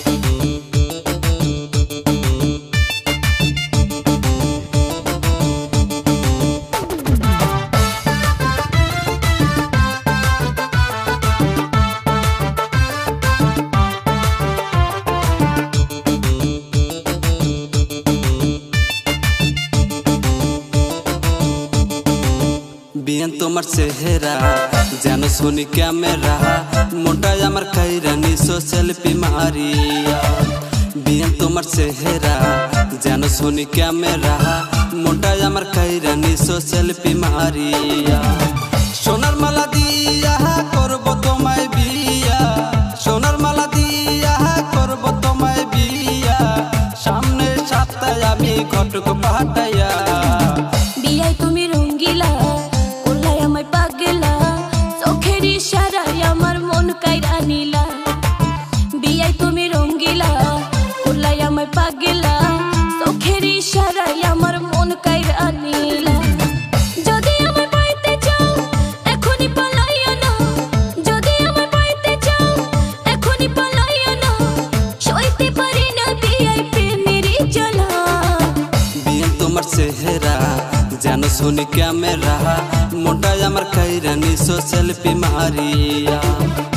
Thank you. বিয়ান তোমার চেহারা, যেন শুনি ক্যামেরা। মোটাই আমার কাইরানি সেলফি মারিয়া বিয়ান তোমার চেহারা, যেন শুনি ক্যামেরা। মোটাই আমার কাইরানি সেলফি মারিয়া সোনার মালা দিয়া করব তোমায় বিয়া। সোনার মালা দিয়া করব তোমায় বিয়া। সামনে সপ্তাহে আমি ঘটক পাঠাইয়া। বিয়াই তুমি রঙ্গিলা বিয়ে তোমার চেহারা যেন শুনি ক্যামেরা মোটাই আমার কাইরানি সেলফি মারিয়া বিয়াই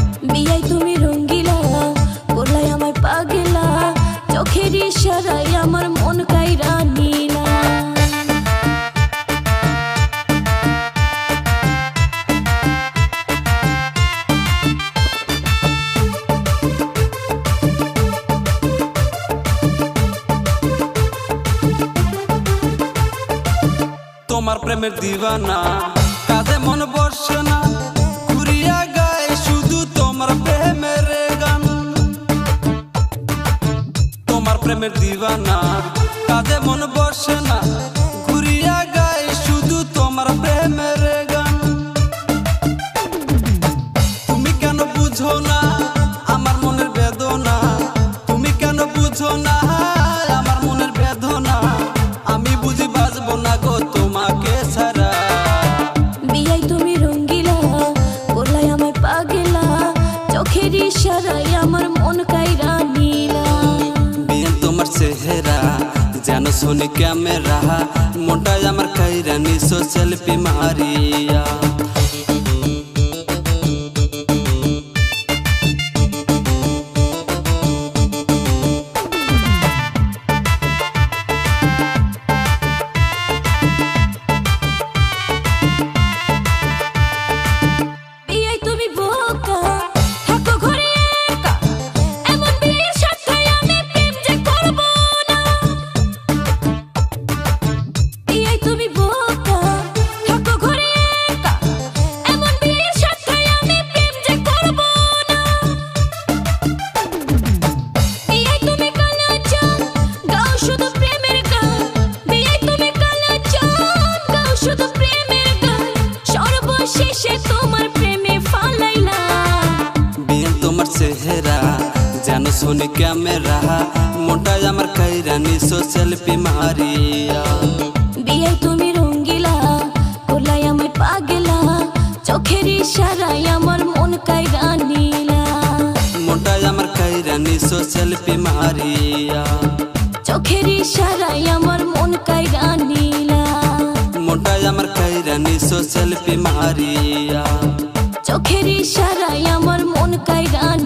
প্রেমের দিবানা। কাজে মন বসে না, ঘুরিয়া গায় শুধু তোমার প্রেমের গান। তোমার প্রেমের দিবানা কাজে মন বসে না যেন শুনি ক্যামেরা মোটাই আমার কাইরানি সেলফি মারিয়া বিয়াই সর্বশেষে তোমার প্রেমে ফালাইলা বিয়ে তোমার চেহারা যেন শুনি ক্যামেরা মোটাই আমার কাইরানি সেলফি মারিয়া বিয়াই তুমি রঙ্গিলা কোলাই আমায় পাগলা চোখের ইশারায় আমার মন কাইরা নীলা মোটাই আমার কাইরানি সেলফি মারিয়া চোখের ইশারায় আমার মন কাইরা নীলা মোটাই আমার কাইরানি সেলফি মারিয়া চোখের ইশারায় আমার মন কাইরানি